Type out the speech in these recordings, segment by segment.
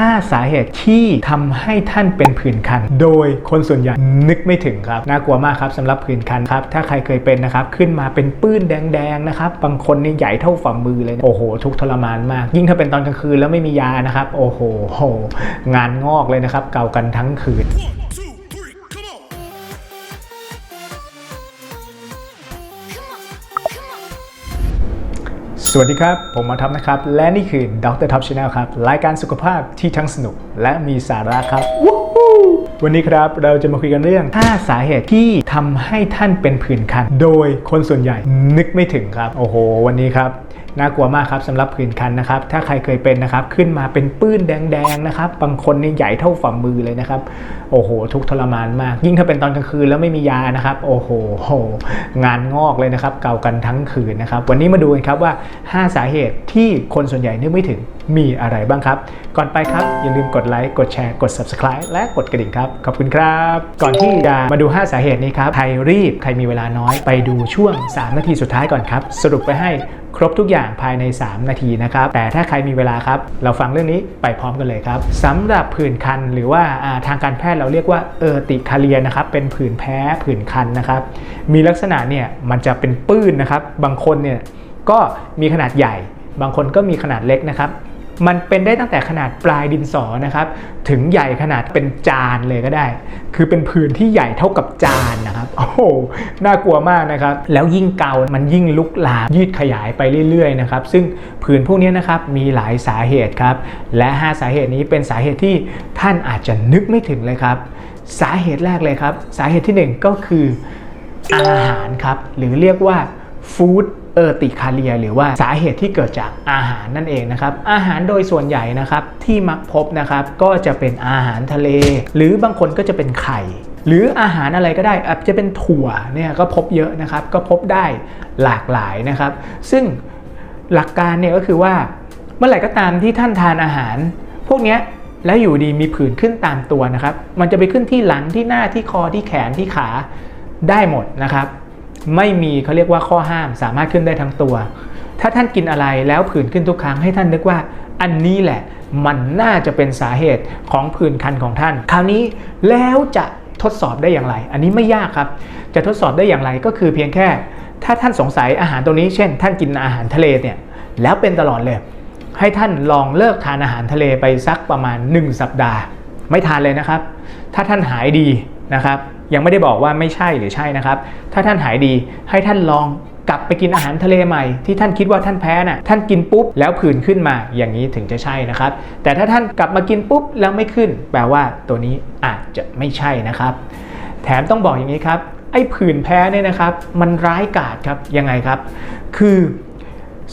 5 สาเหตุที่ทำให้ท่านเป็นผื่นคัน โดยคนส่วนใหญ่นึกไม่ถึงครับ น่ากลัวมากครับสำหรับผื่นคันครับ ถ้าใครเคยเป็นนะครับ ขึ้นมาเป็นปื้นแดงๆนะครับ บางคนนี่ใหญ่เท่าฝ่ามือเลยนะโอ้โห ทุกทรมานมาก ยิ่งถ้าเป็นตอนกลางคืนแล้วไม่มียานะครับ โอ้โห งานงอกเลยนะครับ เกากันทั้งคืน สวัสดีครับ ผมมาทับนะครับ และนี่คือดรทับชาแนลครับ รายการสุขภาพที่ทั้งสนุกและมีสาระครับวันนี้ครับเราจะมาคุยกันเรื่อง 5 สาเหตุที่ทำให้ท่านเป็นผื่นคัน โดยคนส่วนใหญ่นึกไม่ถึงครับ โอ้โห วันนี้ครับ น่ากลัวมากครับสำหรับผื่นคันนะครับ ถ้าใครเคยเป็นนะครับ ขึ้นมาเป็นปื้นแดงๆนะครับ บางคนนี่ใหญ่เท่าฝ่ามือเลยนะครับ โอ้โห ทุกทรมานมาก ยิ่งถ้าเป็นตอนกลางคืนแล้วไม่มียานะครับ โอ้โห งานงอกเลยนะครับ เกากันทั้งคืนนะครับ วันนี้มาดูกันครับว่า 5 สาเหตุที่คนส่วนใหญ่นึกไม่ถึงมีอะไรบ้างครับ ก่อนไปครับ อย่าลืมกดไลค์กดแชร์กด subscribe และกดกระดิ่งครับ ขอบคุณครับ ก่อนที่จะมาดู 5 สาเหตุนี้ครับ ใครรีบใครมีเวลาน้อยไปดูช่วง 3 นาทีสุดท้ายก่อนครับ สรุปไปให้ครบทุกอย่างภายใน 3 นาทีนะครับ แต่ถ้าใครมีเวลาครับ เราฟังเรื่องนี้ไปพร้อมกันเลยครับสำหรับผื่นคันหรือว่าทางการแพทย์เราเรียกว่าเออติคาเลียนะครับ เป็นผื่นแพ้ผื่นคันนะครับ มีลักษณะเนี่ยมันจะเป็นปื้นนะครับ บางคนเนี่ยก็มีขนาดใหญ่ บางคนก็มีขนาดเล็กนะครับ มันเป็นได้ตั้งแต่ขนาดปลายดินสอนะครับ ถึงใหญ่ขนาดเป็นจานเลยก็ได้ คือเป็นผื่นที่ใหญ่เท่ากับจานนะครับ โอ้โห น่ากลัวมากนะครับ แล้วยิ่งเกา มันยิ่งลุกลามยืดขยายไปเรื่อยๆนะครับ ซึ่งผื่นพวกนี้นะครับมีหลายสาเหตุครับ และ 5 สาเหตุนี้เป็นสาเหตุที่ท่านอาจจะนึกไม่ถึงเลยครับ สาเหตุแรกเลยครับ สาเหตุที่หนึ่งก็คืออาหารครับ หรือเรียกว่าฟู้ด เออติคาเลีย หรือว่าสาเหตุที่เกิดจากอาหารนั่นเองนะครับ อาหารโดยส่วนใหญ่นะครับที่มักพบนะครับก็จะเป็นอาหารทะเล หรือบางคนก็จะเป็นไข่ หรืออาหารอะไรก็ได้อาจจะเป็นถั่วเนี่ยก็พบเยอะนะครับ ก็พบได้หลากหลายนะครับ ซึ่งหลักการเนี่ยก็คือว่าเมื่อไหร่ก็ตามที่ท่านทานอาหาร พวกนี้แล้วอยู่ดีมีผื่นขึ้นตามตัวนะครับ มันจะไปขึ้นที่หลังที่หน้าที่คอที่แขนที่ขาได้หมดนะครับ ไม่มีเขาเรียกว่าข้อห้ามสามารถขึ้นได้ทั้งตัว ถ้าท่านกินอะไรแล้วผื่นขึ้นทุกครั้งให้ท่านนึกว่าอันนี้แหละมันน่าจะเป็นสาเหตุของผื่นคันของท่าน คราวนี้แล้วจะทดสอบได้อย่างไร อันนี้ไม่ยากครับ จะทดสอบได้อย่างไรก็คือเพียงแค่ ถ้าท่านสงสัยอาหารตรงนี้ เช่น ท่านกินอาหารทะเลเนี่ยแล้วเป็นตลอดเลย ให้ท่านลองเลิกทานอาหารทะเลไปสักประมาณ 1 สัปดาห์ ไม่ทานเลยนะครับ ถ้าท่านหายดีนะครับ ยังไม่ได้บอกว่าไม่ใช่หรือใช่นะครับ ถ้าท่านหายดีให้ท่านลองกลับไปกินอาหารทะเลใหม่ที่ท่านคิดว่าท่านแพ้น่ะท่านกินปุ๊บแล้วผื่นขึ้นมาอย่างนี้ถึงจะใช่นะครับ แต่ถ้าท่านกลับมากินปุ๊บแล้วไม่ขึ้น แปลว่าตัวนี้อาจจะไม่ใช่นะครับ แถมต้องบอกอย่างนี้ครับไอ้ผื่นแพ้เนี่ยนะครับ มันร้ายกาจครับยังไงครับ คือ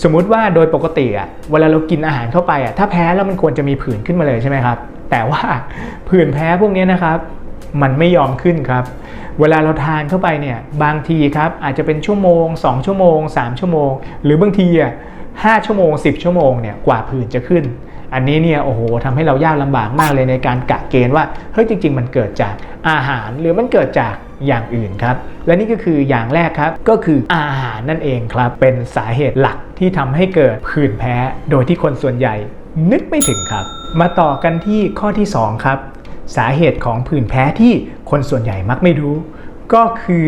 สมมุติว่าโดยปกติอะเวลาเรากินอาหารเข้าไปอะถ้าแพ้แล้วมันควรจะมีผื่นขึ้นมาเลยใช่ไหมครับ แต่ว่าผื่นแพ้พวกนี้นะครับ มันไม่ยอมขึ้นครับ เวลาเราทานเข้าไปเนี่ยบางทีครับอาจจะเป็นชั่วโมง 2 ชั่วโมง 3 ชั่วโมง หรือบางทีอะ5ชั่วโมง 10 ชั่วโมงเนี่ยกว่าผื่นจะขึ้น อันนี้เนี่ยโอ้โหทำให้เรายากลำบากมากเลยในการกะเกณฑ์ว่าเฮ้ยจริง ๆ มันเกิดจากอาหารหรือมันเกิดจากอย่างอื่นครับ และนี่ก็คืออย่างแรกครับก็คืออาหารนั่นเองครับ เป็นสาเหตุหลักที่ทำให้เกิดผื่นแพ้ โดยที่คนส่วนใหญ่นึกไม่ถึงครับ มาต่อกันที่ข้อที่สองครับ สาเหตุของผื่นแพ้ที่คนส่วนใหญ่มักไม่รู้ ก็คือ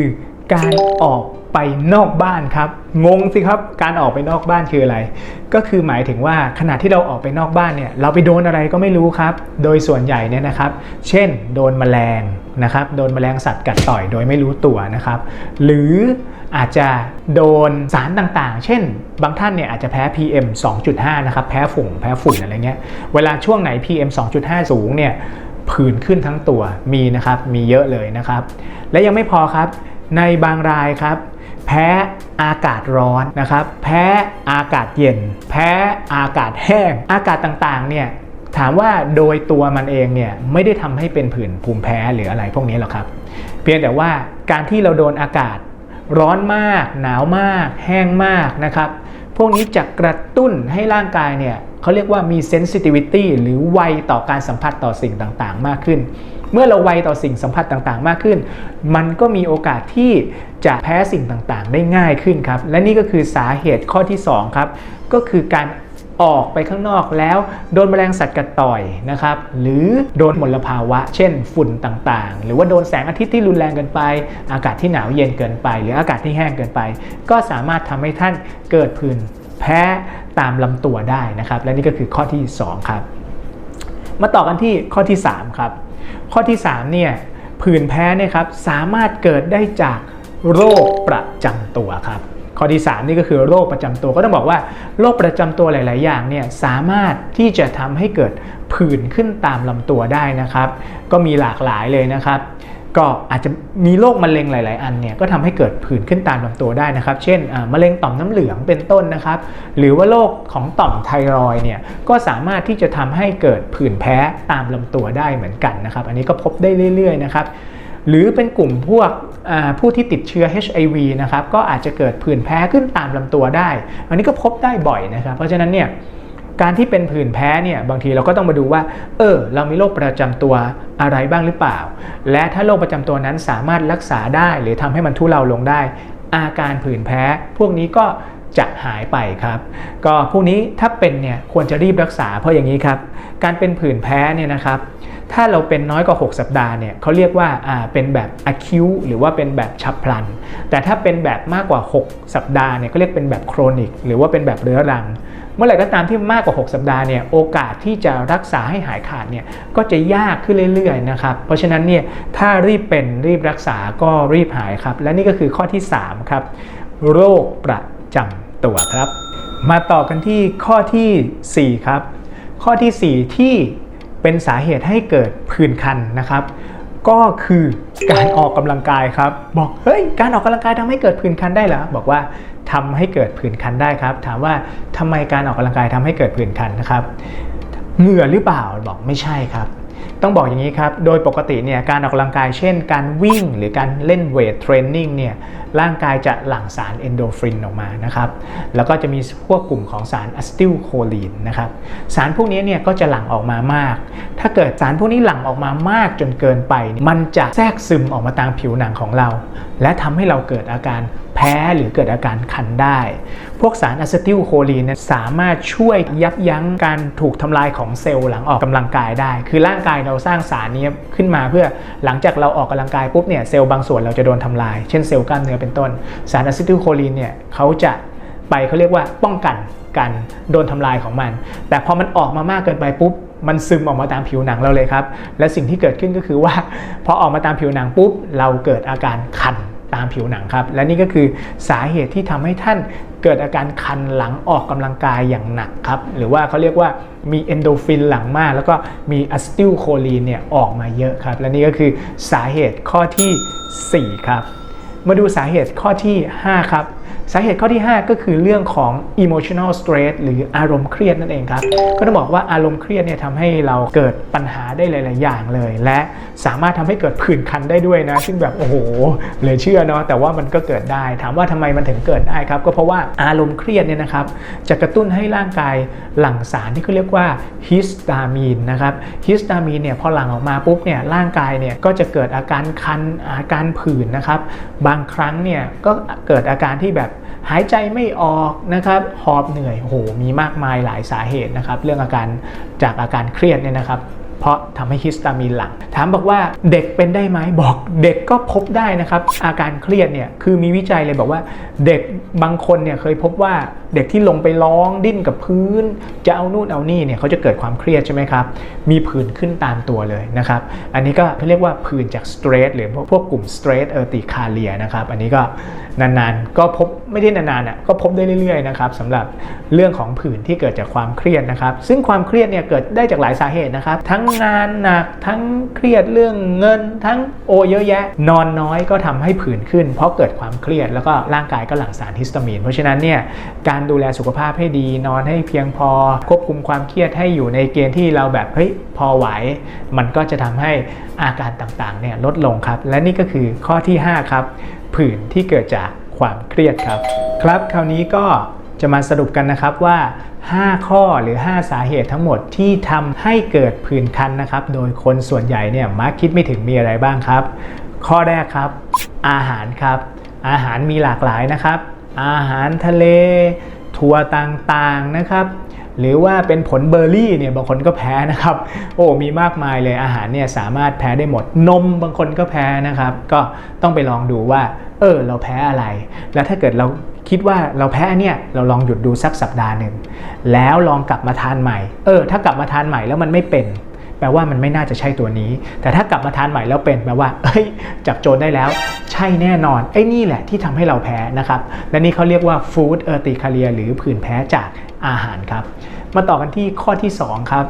การออกไปนอกบ้านครับ งงสิครับ การออกไปนอกบ้านคืออะไร ก็คือหมายถึงว่าขณะที่เราออกไปนอกบ้านเนี่ยเราไปโดนอะไรก็ไม่รู้ครับ โดยส่วนใหญ่เนี่ยนะครับ เช่น โดนแมลงนะครับ โดนแมลงสัตว์กัดต่อยโดยไม่รู้ตัวนะครับ หรืออาจจะโดนสารต่างๆ เช่น บางท่านเนี่ยอาจจะแพ้ PM 2.5 นะครับ แพ้ฝุ่นแพ้ฝุ่นอะไรเงี้ย เวลาช่วงไหน PM 2.5 สูงเนี่ย ผื่นขึ้นทั้งตัวมีนะครับมีเยอะเลยนะครับ และยังไม่พอครับ ในบางรายครับ แพ้อากาศร้อนนะครับ แพ้อากาศเย็น แพ้อากาศแห้ง อากาศต่างๆเนี่ยถามว่าโดยตัวมันเองเนี่ยไม่ได้ทำให้เป็นผื่นภูมิแพ้หรืออะไรพวกนี้หรอกครับ เพียงแต่ว่าการที่เราโดนอากาศร้อนมาก หนาวมาก แห้งมากนะครับ พวกนี้จะกระตุ้นให้ร่างกายเนี่ย เขาเรียกว่ามี sensitivity หรือไวต่อการสัมผัสต่อสิ่งต่างๆ มากขึ้น เมื่อเราไวต่อสิ่งสัมผัสต่างๆ มากขึ้น มันก็มีโอกาสที่จะแพ้สิ่งต่างๆ ได้ง่ายขึ้นครับ และนี่ก็คือสาเหตุข้อที่ 2 ครับ ก็คือการออกไปข้างนอกแล้วโดนแมลงสัตว์กัดต่อยนะครับ หรือโดนมลภาวะ เช่นฝุ่นต่างๆ หรือว่าโดนแสงอาทิตย์ที่รุนแรงเกินไป อากาศที่หนาวเย็นเกินไป หรืออากาศที่แห้งเกินไป ก็สามารถทำให้ท่านเกิดผื่น แพ้ตามลำตัวได้นะครับ และนี่ก็คือข้อที่ 2 ครับ มาต่อกันที่ข้อที่ 3 ครับ ข้อที่ 3 เนี่ยผื่นแพ้เนี่ยครับสามารถเกิดได้จากโรคประจำตัวครับ ข้อที่ 3 นี่ก็คือโรคประจำตัวก็ต้องบอกว่าโรคประจำตัวหลาย ๆ อย่างเนี่ยสามารถที่จะทำให้เกิดผื่นขึ้นตามลำตัวได้นะครับ ก็มีหลากหลายเลยนะครับ ก็อาจจะมีโรคมะเร็งหลาย ๆ อันเนี่ยก็ทำให้เกิดผื่นขึ้นตามลำตัวได้นะครับ เช่นมะเร็งต่อมน้ำเหลืองเป็นต้นนะครับ หรือว่าโรคของต่อมไทรอยเนี่ยก็สามารถที่จะทำให้เกิดผื่นแพ้ตามลำตัวได้เหมือนกันนะครับ อันนี้ก็พบได้เรื่อย ๆ นะครับ หรือเป็นกลุ่มพวกผู้ที่ติดเชื้อ HIV นะครับก็อาจจะเกิดผื่นแพ้ขึ้นตามลำตัวได้ อันนี้ก็พบได้บ่อยนะครับ เพราะฉะนั้นเนี่ย การที่เป็นผื่นแพ้เนี่ยบางทีเราก็ต้องมาดูว่า เออ เรามีโรคประจำตัวอะไรบ้างหรือเปล่า และถ้าโรคประจำตัวนั้นสามารถรักษาได้ หรือทำให้มันทุเลาลงได้ อาการผื่นแพ้ พวกนี้ก็จะหายไปครับ ก็พวกนี้ถ้าเป็นเนี่ยควรจะรีบรักษาเพราะอย่างนี้ครับ การเป็นผื่นแพ้เนี่ยนะครับ ถ้าเราเป็นน้อยกว่า 6 สัปดาห์เนี่ยเขาเรียกว่าอ่าเป็นแบบ acute หรือว่าเป็นแบบฉับพลัน แต่ถ้าเป็นแบบมากกว่า 6 สัปดาห์เนี่ยก็เรียกเป็นแบบโครนิกหรือว่าเป็นแบบเรื้อรัง มื่อไหร่ก็ตามที่มากกว่า 6 สัปดาห์เนี่ยโอกาสที่จะรักษาให้หายขาดเนี่ยก็จะยากขึ้นเรื่อยๆนะครับเพราะฉะนั้นเนี่ยถ้ารีบเป็นรีบรักษาก็รีบหายครับ และนี่ก็คือข้อที่ 3 ครับ โรคประจำตัวครับ มาต่อกันที่ข้อทีสี่4 ครับ ข้อทีสี่ 4 ที่เป็นสาเหตุให้เกิดผื่นคันนะครับก็คือการออกกำลังกายครับ บอกเฮ้ยการออกกำลังกายทำให้เกิดผื่นคันได้เหรอบอกว่า ทำให้เกิดผื่นคันได้ครับ ถามว่าทำไมการออกกำลังกายทำให้เกิดผื่นคันนะครับเหงื่อหรือเปล่าบอกไม่ใช่ครับ ต้องบอกอย่างนี้ครับ โดยปกติเนี่ยการออกกำลังกายเช่น การวิ่งหรือการเล่นเวทเทรนนิ่งเนี่ยร่างกายจะหลั่งสารเอนโดรฟินออกมานะครับ แล้วก็จะมีพวกกลุ่มของสารอะซิติลโคลีนนะครับ สารพวกนี้เนี่ยก็จะหลั่งออกมามาก ถ้าเกิดสารพวกนี้หลั่งออกมามากจนเกินไป มันจะแทรกซึมออกมาตามผิวหนังของเรา และทำให้เราเกิดอาการ แพ้หรือเกิดอาการคันได้ พวกสารอะซิติลโคลีนสามารถช่วยยับยั้งการถูกทำลายของเซลล์หลังออกกำลังกายได้ คือร่างกายเราสร้างสารนี้ขึ้นมาเพื่อหลังจากเราออกกำลังกายปุ๊บเนี่ยเซลล์บางส่วนเราจะโดนทำลาย เช่นเซลล์กล้ามเนื้อเป็นต้น สารอะซิติลโคลีนเนี่ยเขาจะไปเขาเรียกว่าป้องกันการโดนทำลายของมัน แต่พอมันออกมามากเกินไปปุ๊บมันซึมออกมาตามผิวหนังเราเลยครับ และสิ่งที่เกิดขึ้นก็คือว่า พอออกมาตามผิวหนังปุ๊บ เราเกิดอาการคัน ตามผิวหนังครับ และนี่ก็คือสาเหตุที่ทำให้ท่านเกิดอาการคันหลังออกกำลังกายอย่างหนักครับ หรือว่าเขาเรียกว่ามีเอนโดรฟินหลังมาก แล้วก็มีอะซิติลโคลีนเนี่ยออกมาเยอะครับ และนี่ก็คือสาเหตุข้อทีสี่4 ครับ มาดูสาเหตุข้อที่ 5 ครับ สาเหตุข้อที่ 5 ก็คือเรื่องของ emotional stress หรืออารมณ์เครียดนั่นเองครับ ก็ต้องบอกว่าอารมณ์เครียดเนี่ยทำให้เราเกิดปัญหาได้หลาย ๆ อย่างเลย และสามารถทำให้เกิดผื่นคันได้ด้วยนะ ซึ่งแบบโอ้โหเหลือเชื่อเนาะแต่ว่ามันก็เกิดได้ ถามว่าทำไมมันถึงเกิดได้ครับ ก็เพราะว่าอารมณ์เครียดเนี่ยนะครับจะกระตุ้นให้ร่างกายหลั่งสารที่เขาเรียกว่าฮิสตามีนนะครับฮิสตามีนเนี่ยพอหลั่งออกมาปุ๊บเนี่ยร่างกายเนี่ยก็จะเกิดอาการคันอาการผื่นนะครับบางครั้งเนี่ยก็เกิดอาการที่แบบหายใจไม่ออกนะครับหอบเหนื่อยโหมีมากมายหลายสาเหตุนะครับ เรื่องอาการจากอาการเครียดเนี่ยนะครับเพราะทำให้ฮิสตามีนหลั่งถามบอกว่าเด็กเป็นได้ไหมบอกเด็กก็พบได้นะครับ อาการเครียดเนี่ยคือมีวิจัยเลยบอกว่า เด็กบางคนเนี่ยเคยพบว่าเด็กที่ลงไปร้องดิ้นกับพื้น จะเอานู่นเอานี่เนี่ยเขาจะเกิดความเครียดใช่ไหมครับ มีผื่นขึ้นตามตัวเลยนะครับ อันนี้ก็เขาเรียกว่าผื่นจากสเตรสหรือพวกพวกกลุ่มสเตรสเออติคาเลียนะครับ อันนี้ก็นานๆ ก็พบไม่ได้นานๆอะก็พบได้เรื่อยๆนะครับสำหรับเรื่องของผื่นที่เกิดจากความเครียดนะครับ ซึ่งความเครียดเนี่ยเกิดได้จากหลายสาเหตุนะครับ ทั้งงานหนักทั้งเครียดเรื่องเงิน ทั้งโอเยอะแยะ นอนน้อยก็ทำให้ผื่นขึ้น เพราะเกิดความเครียดแล้วก็ร่างกายก็หลั่งสารฮิสตามีน เพราะฉะนั้นเนี่ยการดูแลสุขภาพให้ดี นอนให้เพียงพอควบคุมความเครียดให้อยู่ในเกณฑ์ที่เราแบบเฮ้ยพอไหว มันก็จะทำให้อาการต่างๆเนี่ยลดลงครับ และนี่ก็คือข้อที่ 5 ครับ ผื่นที่เกิดจากความเครียดครับ ครับ คราวนี้ก็จะมาสรุปกันนะครับว่า 5 ข้อหรือ 5 สาเหตุทั้งหมดที่ทำให้เกิดผื่นคันนะครับ โดยคนส่วนใหญ่เนี่ยมักคิดไม่ถึงมีอะไรบ้างครับ ข้อแรกครับ อาหารครับ อาหารมีหลากหลายนะครับ อาหารทะเล ถั่วต่างๆนะครับ หรือว่าเป็นผลเบอร์รี่เนี่ยบางคนก็แพ้นะครับ โอ้มีมากมายเลยอาหารเนี่ยสามารถแพ้ได้หมดนมบางคนก็แพ้นะครับ ก็ต้องไปลองดูว่า เออ เราแพ้อะไร แล้วถ้าเกิดเราคิดว่าเราแพ้เนี่ยเราลองหยุดดูสักสัปดาห์หนึ่งแล้วลองกลับมาทานใหม่ เออ ถ้ากลับมาทานใหม่แล้วมันไม่เป็น แปลว่ามันไม่น่าจะใช่ตัวนี้ แต่ถ้ากลับมาทานใหม่แล้วเป็นแปลว่า เอ้ย จับโจรได้แล้ว ใช่แน่นอน ไอ้นี่แหละที่ทำให้เราแพ้นะครับ และนี่เขาเรียกว่า food urticaria หรือผื่นแพ้จากอาหารครับ มาต่อกันที่ข้อที่ 2 ครับ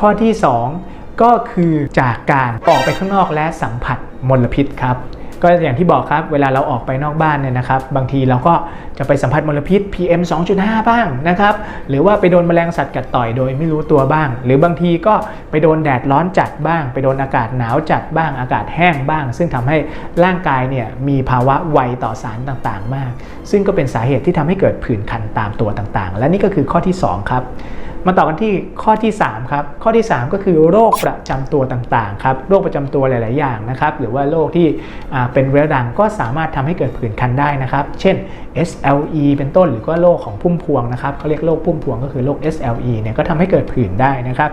ข้อที่ 2 ก็คือจากการออกไปข้างนอกและสัมผัสมลพิษครับก็อย่างที่บอกครับเวลาเราออกไปนอกบ้านเนี่ยนะครับ บางทีเราก็ จะไปสัมผัสมลพิษ PM 2.5 บ้างนะครับ หรือว่าไปโดนแมลงสัตว์กัดต่อยโดยไม่รู้ตัวบ้าง หรือบางทีก็ไปโดนแดดร้อนจัดบ้าง ไปโดนอากาศหนาวจัดบ้าง อากาศแห้งบ้าง ซึ่งทำให้ร่างกายเนี่ยมีภาวะไวต่อสารต่างๆ มาก ซึ่งก็เป็นสาเหตุที่ทำให้เกิดผื่นคันตามตัวต่างๆ และนี่ก็คือข้อที่ 2 ครับมาต่อกันที่ข้อที่ 3 ครับ ข้อที่ 3 ก็คือโรคประจำตัวต่างๆครับ โรคประจำตัวหลาย ๆ อย่างนะครับ หรือว่าโรคที่เป็นเรื้อรังก็สามารถทำให้เกิดผื่นคันได้นะครับ เช่น SLE เป็นต้นหรือก็โรคของพุ่มพวงนะครับเขาเรียกโรคพุ่มพวงก็คือโรค SLE เนี่ยก็ทำให้เกิดผื่นได้นะครับ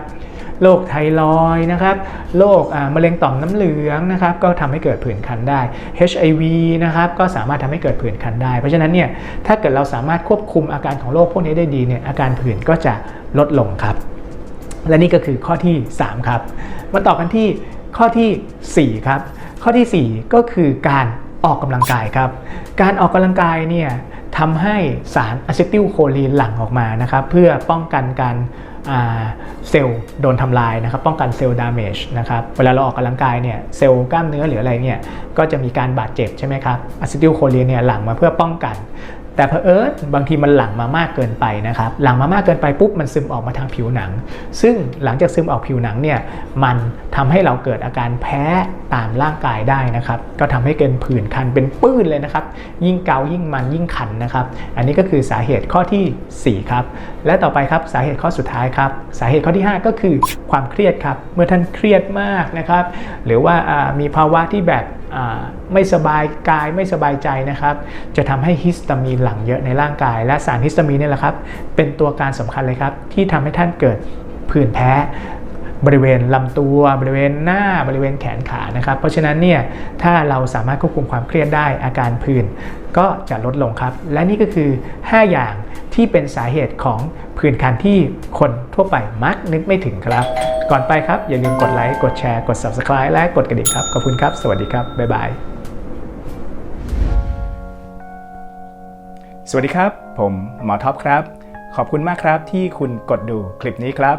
โรคไทรอยนะครับโรคมะเร็งต่อมน้ำเหลืองนะครับก็ทำให้เกิดผื่นคันได้ HIV นะครับก็สามารถทำให้เกิดผื่นคันได้ เพราะฉะนั้นเนี่ยถ้าเกิดเราสามารถควบคุมอาการของโรคพวกนี้ได้ดีเนี่ยอาการผื่นก็จะลดลงครับ และนี่ก็คือข้อที่ 3 ครับ มาต่อกันที่ข้อทีสี่4 ครับ ข้อทีสี่ 4 ก็คือการออกกำลังกายครับ การออกกำลังกายเนี่ย ทำให้สารอะซิติลโคลีนหลั่งออกมานะครับเพื่อป้องกันการเซลล์โดนทำลายนะครับป้องกันเซลล์ดามจนะครับเวลาเราออกกำลังกายเนี่ยเซลล์กล้ามเนื้อหรืออะไรเนี่ยก็จะมีการบาดเจ็บใช่ไหมครับอะซิติลโคลีนเนี่ยหลั่งมาเพื่อป้องกัน แต่เผอิญบางทีมันหลั่งมามากเกินไปนะครับหลั่งมามากเกินไปปุ๊บมันซึมออกมาทางผิวหนัง ซึ่งหลังจากซึมออกผิวหนังเนี่ยมันทำให้เราเกิดอาการแพ้ตามร่างกายได้นะครับก็ทำให้เกิดผื่นคันเป็นปื้นเลยนะครับยิ่งเกายิ่งมันยิ่งคันนะครับอันนี้ก็คือสาเหตุข้อทีสี่ 4 ครับ และต่อไปครับสาเหตุข้อสุดท้ายครับสาเหตุข้อที่ 5 ก็คือความเครียดครับเมื่อท่านเครียดมากนะครับหรือว่ามีภาวะที่แบบ ไม่สบายกายไม่สบายใจนะครับ จะทำให้ฮิสตามีนหลั่งเยอะในร่างกาย และสารฮิสตามีนนี่แหละครับ เป็นตัวการสำคัญเลยครับ ที่ทำให้ท่านเกิดผื่นแพ้ บริเวณลำตัว บริเวณหน้าบริเวณแขนขานะครับ เพราะฉะนั้นเนี่ยถ้าเราสามารถควบคุมความเครียดได้อาการผื่นก็จะลดลงครับ และนี่ก็คือ 5 อย่างที่เป็นสาเหตุของผื่นคันที่คนทั่วไปมักนึกไม่ถึงครับ ก่อนไปครับอย่าลืมกดไลค์กดแชร์กด Subscribe และกดกระดิ่งครับขอบคุณครับ สวัสดีครับบ๊ายบายสวัสดีครับ ผมหมอท็อปครับ ขอบคุณมากครับที่คุณกดดูคลิปนี้ครับ